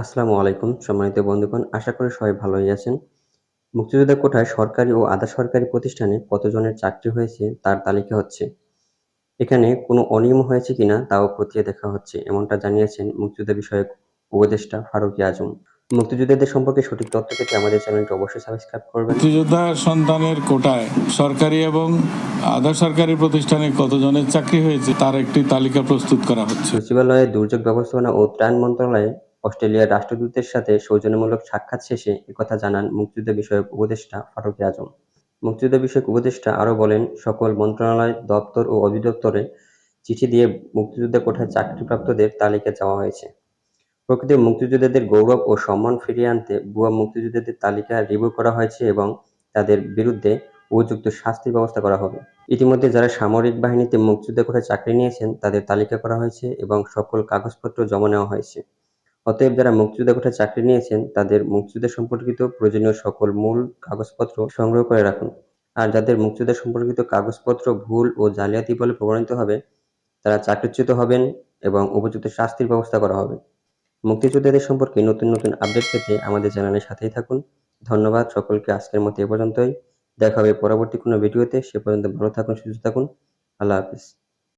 আসসালামু আলাইকুম সম্মানিত বন্ধুগণ আশা করি সবাই ভালোই আছেন। মুক্তিযোদ্ধা কোটায় সরকারি ও আধা সরকারি প্রতিষ্ঠানে কতজনের চাকরি হয়েছে তার তালিকা হচ্ছে। এখানে কোনো অনিয়ম হয়েছে কিনা তাও খতিয়ে দেখা হচ্ছে এমনটা জানিয়েছেন মুক্তিযোদ্ধা বিষয়ক উপদেষ্টা ফারুকী আজম। মুক্তিযোদ্ধাদের সম্পর্কে সঠিক তথ্য পেতে আমাদের চ্যানেলটি অবশ্যই সাবস্ক্রাইব করবেন। মুক্তিযোদ্ধা সন্তানের কোটায় সরকারি এবং আধা সরকারি প্রতিষ্ঠানে কতজনের চাকরি হয়েছে তার একটি তালিকা প্রস্তুত করা হচ্ছে। সচিবালয়ে দুর্যোগ ব্যবস্থাপনা ও ত্রাণ মন্ত্রণালয়ে অস্ট্রেলিয়ার রাষ্ট্রদূতের সাথে সৌজন্যমূলক সাক্ষাৎ শেষে একথা জানান মুক্তিযুদ্ধ বিষয়ক উপদেষ্টা ফারুক আজম। মুক্তিযুদ্ধ বিষয়ক উপদেষ্টা আরও বলেন, সকল মন্ত্রণালয়, দপ্তর ও অধিদপ্তরে চিঠি দিয়ে মুক্তিযুদ্ধ কোঠায় চাকরিপ্রাপ্তদের তালিকা চাওয়া হয়েছে। প্রকৃত মুক্তিযোদ্ধাদের গৌরব ও সম্মান ফিরিয়ে আনতে ভুয়া মুক্তিযোদ্ধাদের তালিকা রিভিউ করা হয়েছে এবং তাদের বিরুদ্ধে উপযুক্ত শাস্তির ব্যবস্থা করা হবে। ইতিমধ্যে যারা সামরিক বাহিনীতে মুক্তিযুদ্ধ কোঠায় চাকরি নিয়েছেন, তাদের তালিকা করা হয়েছে এবং সকল কাগজপত্র জমা নেওয়া হয়েছে। অতএব যারা মুক্তিযোদ্ধা কোঠায় চাকরি নিয়েছেন, তাদের মুক্তিযুদ্ধ সম্পর্কিত প্রয়োজনীয় সকল মূল কাগজপত্র সংগ্রহ করে রাখুন। আর যাদের মুক্তিযুদ্ধ সম্পর্কিত কাগজপত্র ভুল ও জালিয়াতি বলে প্রমাণিত হবে, তারা চাকরিচ্যুত হবেন এবং উপযুক্ত শাস্তির ব্যবস্থা করা হবে। মুক্তিযোদ্ধাদের সম্পর্কে নতুন নতুন আপডেট পেতে আমাদের চ্যানেলের সাথেই থাকুন। ধন্যবাদ সকলকে, আজকের মতো এ পর্যন্তই। দেখা হবে পরবর্তী কোনো ভিডিওতে। সে পর্যন্ত ভালো থাকুন, সুস্থ থাকুন। আল্লাহ হাফিজ।